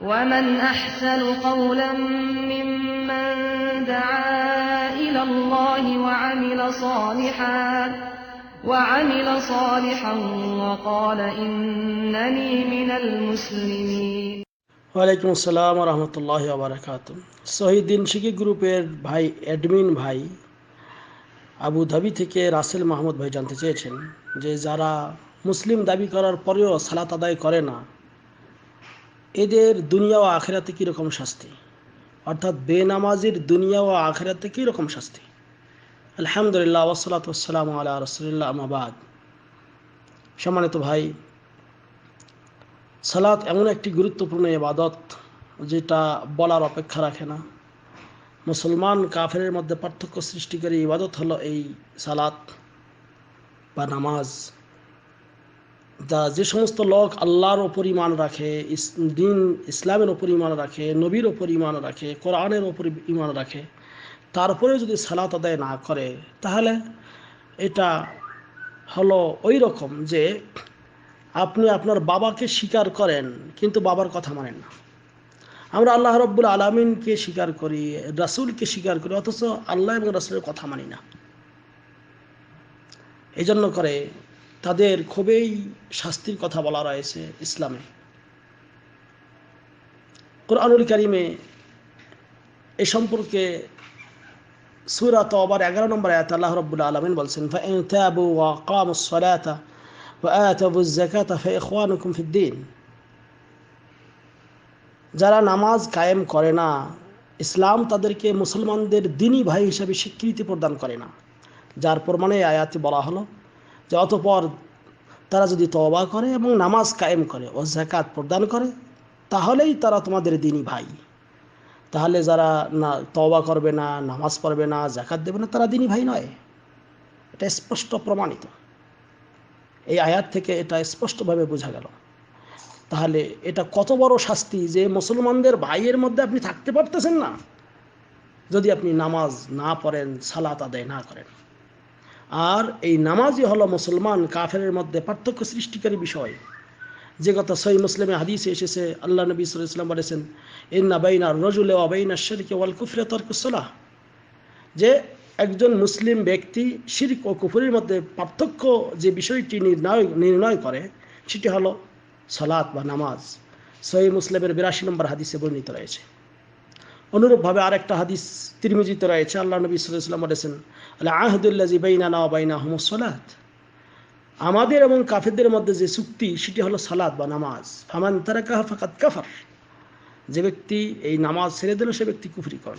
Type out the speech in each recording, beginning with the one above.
ومن أحسن قولا ممن دعا إلى الله وعمل صالحا وعمل صالحا وقال إنني من المسلمين ওয়ালাইকুম আসসালাম রহমতুল্লাহ বারাকাত শহীদিন শিখি গ্রুপের ভাই অ্যাডমিন ভাই আবু ধাবি থেকে রাসেল মাহমুদ ভাই জানতে চেয়েছেন যে যারা মুসলিম দাবি করার পরেও সালাত আদায় করে না এদের দুনিয়া ও আখেরাতে কীরকম শাস্তি? অর্থাৎ বেনামাজির দুনিয়া ও আখেরাতে কীরকম শাস্তি? আলহামদুলিল্লাহ ওসলাত আসসালাম আল্লাহ রসুলিল্লাহ আমাবাদ সম্মানিত ভাই, সালাত এমন একটি গুরুত্বপূর্ণ ইবাদত যেটা বলার অপেক্ষা রাখে না। মুসলমান কাফেরের মধ্যে পার্থক্য সৃষ্টিকারী ইবাদত হলো এই সালাত বা নামাজ। যা যে সমস্ত লোক আল্লাহর ওপর ইমান রাখে দিন ইসলামের ওপর ইমান রাখে, নবীর ওপর ইমান রাখে, কোরআনের ওপর ইমান রাখে তারপরে যদি সালাত আদায় না করে, তাহলে এটা হলো ওই রকম যে আপনি আপনার বাবাকে স্বীকার করেন, কিন্তু বাবার কথা মানেন না। আমরা আল্লাহ রব্বুল আলমিনকে স্বীকার করি, রাসুলকে স্বীকার করি, অথচ আল্লাহ এবং রাসুলের কথা মানি না। এই জন্য করে তাদের খুবই শাস্তির কথা বলা রয়েছে ইসলামে। কোরআনুল কারিমে এ সম্পর্কে সুরা আবার এগারো নম্বর আয়াত আল্লাহ রব্বুল আলমিন বলছেন যারা নামাজ কায়েম করে না, ইসলাম তাদেরকে মুসলমানদের দিনী ভাই হিসাবে স্বীকৃতি প্রদান করে না। যার প্রমাণে আয়াতে বলা হলো যে অতপর তারা যদি তওবা করে এবং নামাজ কায়েম করে ও জাকাত প্রদান করে, তাহলেই তারা তোমাদের দিনী ভাই। তাহলে যারা না তওবা করবে না, নামাজ পড়বে না জাকাত দেবে না, তারা দিনী ভাই নয়। এটা স্পষ্ট প্রমাণিত। এই আয়াত থেকে এটা স্পষ্টভাবে বোঝা গেল। তাহলে এটা কত বড় শাস্তি যে মুসলমানদের ভাইয়ের মধ্যে আপনি থাকতে পারতেছেন না, যদি আপনি নামাজ না পড়েন, সালাত আদায় না করেন। আর এই নামাজই হলো মুসলমান কাফের মধ্যে পার্থক্য সৃষ্টিকারী বিষয়। যে কথা সই মুসলিমে হাদিসে এসেছে, আল্লাহ নবী সাল্লাম বলেছেন, ইন্না বাইনা রজুলে অবাইনা শেরকে ওয়াল কুফরে তর্কসলাহ যে একজন মুসলিম ব্যক্তি শিরিক ও কুফুরের মধ্যে পার্থক্য যে বিষয়টি নির্ণয় নির্ণয় করে, সেটি হলো সালাত বা নামাজ। সহি মুসলিমের বিরাশি নম্বর হাদিসে বর্ণিত রয়েছে। অনুরূপভাবে আরেকটা হাদিস তিরমিজিত রয়েছে, আল্লাহ নবী সাল্লাম বলেছেন আল্লাহ আহদুল্লাজি বাইনা না বাইনা সালাত। আমাদের এবং কাফেরদের মধ্যে যে চুক্তি, সেটি হলো সালাদ বা নামাজ। ফামান তারা কাহা ফাকাত কাফার। যে ব্যক্তি এই নামাজ ছেড়ে দিল, সে ব্যক্তি কুফরি করল।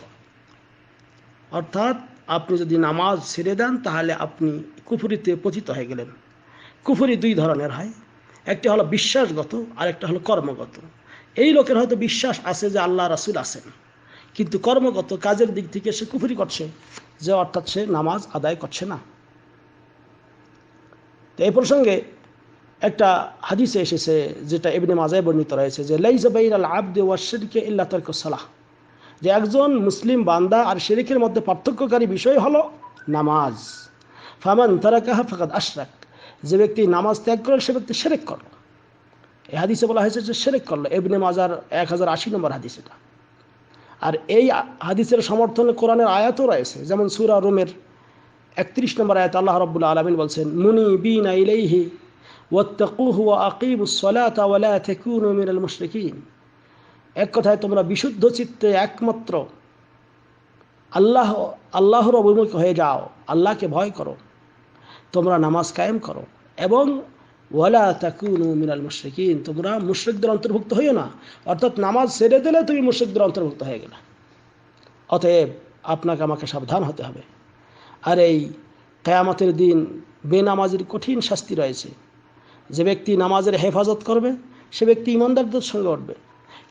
অর্থাৎ আপনি যদি নামাজ ছেড়ে দেন, তাহলে আপনি কুফুরিতে পতিত হয়ে গেলেন। কুফুরি দুই ধরনের হয়। একটি হলো বিশ্বাসগত আর একটা হলো কর্মগত। এই লোকের হয়তো বিশ্বাস আছে যে আল্লাহ রাসুল আছেন। কিন্তু কর্মগত কাজের দিক থেকে সে কুফুরি করছে। যে অর্থাৎ সে নামাজ আদায় করছে না। তো এই প্রসঙ্গে একটা হাদিসে এসেছে, যেটা এমনি মাজায় বর্ণিত রয়েছে যে লাইজাবাইর আল আবদে ওয়াশিরকে ইল্লা তর্ক সালাহ। যে একজন মুসলিম বান্দা আর শেরিকের মধ্যে পার্থক্যকারী বিষয় হলো নামাজ। ফামান তারা কাহা ফাকাদ আশরাক। যে ব্যক্তি নামাজ ত্যাগ করল সে ব্যক্তি সেরেক করল। এই হাদিসে বলা হয়েছে যে সেরেক করল। এবনে মাজার এক হাজার আশি নম্বর হাদিস এটা। আর এই হাদিসের সমর্থনে কোরআনের আয়াতও রয়েছে। যেমন সুরা রোমের একত্রিশ নম্বর আয়াত আল্লাহ রব্বুল্লা আলমিন বলছেন মুনি বিন ইলাইহি ওয়াত্তাকুহু ওয়া আকিমুস সালাতা ওয়া লা তাকুনু মিনাল মুশরিকিন। এক কথায় তোমরা বিশুদ্ধ চিত্তে একমাত্র আল্লাহ, আল্লাহর অভিমুখ হয়ে যাও, আল্লাহকে ভয় করো, তোমরা নামাজ কায়েম করো এবং ওয়ালা তাকুনু মিনাল মুশরিকিন। তোমরা মুশরিকদের অন্তর্ভুক্ত হইও না। অর্থাৎ নামাজ ছেড়ে দিলে তুমি মুশরিকদের অন্তর্ভুক্ত হয়ে গেলে। অতএব আপনাকে আমাকে সাবধান হতে হবে। আর এই কেয়ামতের দিন বেনামাজের কঠিন শাস্তি রয়েছে। যে ব্যক্তি নামাজের হেফাজত করবে, সে ব্যক্তি ইমানদারদের সঙ্গে উঠবে।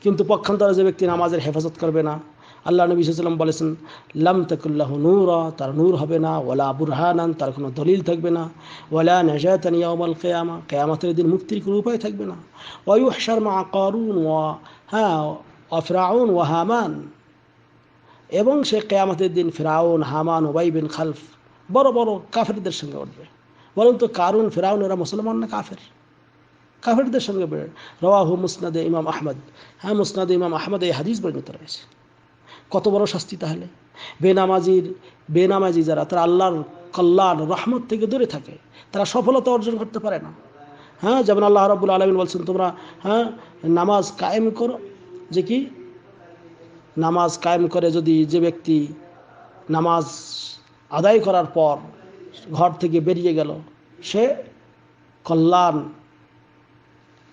কিন্তু পক্ষান্তরে যে ব্যক্তি নামাজের হেফাজত করবে না আল্লাহ নবী সাল্লাম বলেছেন, লাম তাকুল্লাহ নূরা তার নূর হবে না ওলা বুরহানান তার কোনো দলিল থাকবে না ওলা নেজাতান কেয়ামা কেয়ামতের দিন মুক্তির কোনো উপায় থাকবে না ওয়ু শর্মা করুন ওয়া হ্যাঁ অফরাউন ও হামান এবং সে কেয়ামতের দিন ফেরাউন, হামান ওবাই বিন খালফ, বড় বড় কাফেরদের সঙ্গে উঠবে। বলুন তো, কারুন, ফেরাউন, এরা মুসলমান না কাফের? কাফেরদের সঙ্গে বেড়ে রওয়াহু মুসনাদে ইমাম আহমদ। হ্যাঁ মুসনাদে ইমাম আহমদ এই হাদিস বর্ণিত রয়েছে। কত বড় শাস্তি তাহলে? বেনামাজির, বেনামাজি যারা, তারা আল্লাহর কল্যাণ, রহমত থেকে দূরে থাকে। তারা সফলতা অর্জন করতে পারে না। হ্যাঁ যেমন আল্লাহ রাবুল আলমিন বলছেন, তোমরা হ্যাঁ নামাজ কায়েম করো। যে কি? নামাজ কায়েম করে যদি যে ব্যক্তি নামাজ আদায় করার পর ঘর থেকে বেরিয়ে গেল, সে কল্যাণ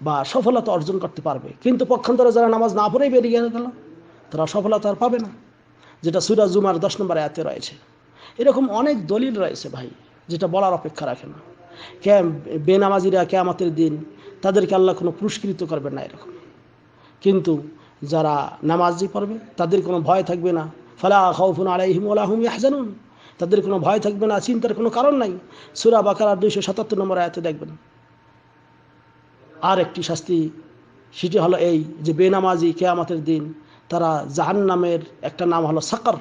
বা সফলতা অর্জন করতে পারবে। কিন্তু পক্ষান্তরে যারা নামাজ না পড়েই বেরিয়ে গেল তারা সফলতা আর পাবে না। যেটা সুরাজ জুমার দশ নম্বর আয়াতে রয়েছে। এরকম অনেক দলিল রয়েছে ভাই, যেটা বলার অপেক্ষা রাখে না। কে বেনামাজিরা কেয়ামাতের দিন তাদেরকে আল্লাহ কোনো পুরস্কৃত করবে না এরকম। কিন্তু যারা নামাজি পড়বে, তাদের কোনো ভয় থাকবে না। ফালা খাউফুন আলাইহিম ওয়ালাহুম ইয়াহজানুন। তাদের কোনো ভয় থাকবে না, চিন্তার কোনো কারণ নাই। সুরা বাকারার দুইশো সাতাত্তর নম্বর আয়াতে দেখবেন। আর একটি শাস্তি, সেটি হলো এই যে বেনামাজি কেয়ামাতের দিন তারা জাহান্নামের একটা নাম হলো সাকর।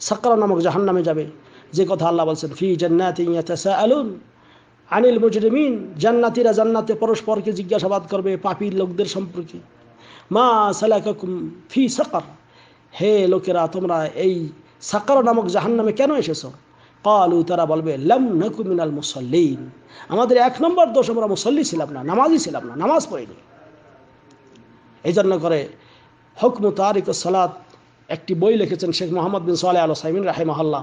সাকর নামক জাহান্নামে যাবে। যে কথা আল্লাহ বলছেন, ফি জান্নাতি আলুন আনিল মুজরিমিন। জান্নাতিরা জান্নাতে পরস্পরকে জিজ্ঞাসাবাদ করবে পাপীর লোকদের সম্পর্কে। মা সালাকুম ফি সাকর? হে লোকেরা, তোমরা এই সাকর নামক জাহান্নামে কেন এসেছ? কালু, তারা বলবে, লম নকু মিনাল মুসল্লিন। আমাদের এক নম্বর দোষ, আমরা মুসল্লি ছিলাম না নামাজই ছিলাম না, নামাজ পড়িনি। এই জন্য করে হকমু তারিক সালাত একটি বই লিখেছেন শেখ মোহাম্মদ বিন সোয়ালে আল সাইমিন রাহেমাহাল্লাহ।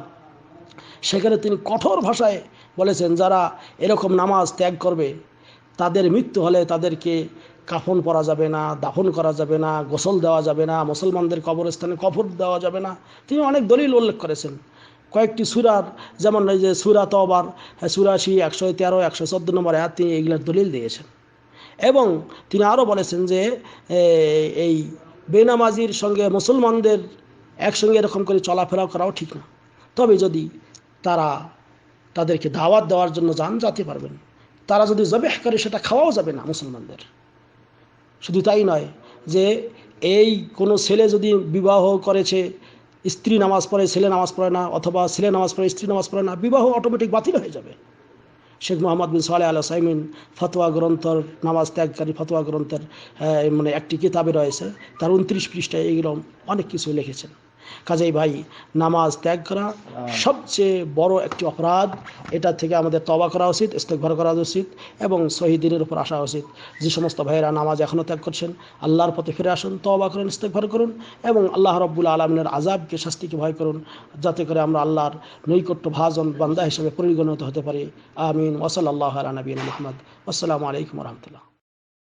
সেখানে তিনি কঠোর ভাষায় বলেছেন, যারা এরকম নামাজ ত্যাগ করবে, তাদের মৃত্যু হলে তাদেরকে কাফন পরা যাবে না, দাফন করা যাবে না, গোসল দেওয়া যাবে না, মুসলমানদের কবরস্থানে কফর দেওয়া যাবে না। তিনি অনেক দলিল উল্লেখ করেছেন। কয়েকটি সুরার যেমন এই যে সুরা তবার সুরাশি একশো তেরো, একশো চোদ্দ নম্বর আয়াত, তিনি এগুলোর দলিল দিয়েছেন। এবং তিনি আরও বলেছেন যে এই বেনামাজির সঙ্গে মুসলমানদের একসঙ্গে এরকম করে চলাফেরা করাও ঠিক না। তবে যদি তারা তাদেরকে দাওয়াত দেওয়ার জন্য যান, যাতে পারবেন। তারা যদি জবেহ করে, সেটা খাওয়াও যাবে না মুসলমানদের। শুধু তাই নয় যে, এই কোনো ছেলে যদি বিবাহ করেছে, স্ত্রী নামাজ পড়ে, ছেলে নামাজ পড়ে না, অথবা ছেলে নামাজ পড়ে, স্ত্রী নামাজ পড়ে না, বিবাহ অটোমেটিক বাতিল হয়ে যাবে। শেখ মোহাম্মদ বিন সালে আল সাইমিন ফতোয়া গ্রন্থর, নামাজ ত্যাগকারী ফতোয়া গ্রন্থের মানে একটি কিতাবে রয়েছে। তার উনত্রিশ পৃষ্ঠায় এইরকম অনেক কিছু লিখেছেন। কাজেই ভাই নামাজ ত্যাগ করা সবচেয়ে বড় একটি অপরাধ। এটা থেকে আমাদের তবা করা উচিত ইস্তেকভার করা উচিত এবং শহীদিনের উপর আসা উচিত। যে সমস্ত ভাইয়েরা নামাজ এখনও ত্যাগ করছেন আল্লাহর পথে ফিরে আসুন তবা করুন ইস্তেকভার করুন এবং আল্লাহ রব্বুল আলমিনের আজাবকে শাস্তিকে ভয় করুন। যাতে করে আমরা আল্লাহর নৈকট্য ভাজন বান্দা হিসেবে পরিগণিত হতে পারি। আমিন। ওসল আল্লাহ নবীন মোহাম্মদ। আসসালামু আলাইকুম রহমতুল্লাহ।